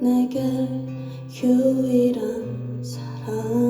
내게 유일한 사람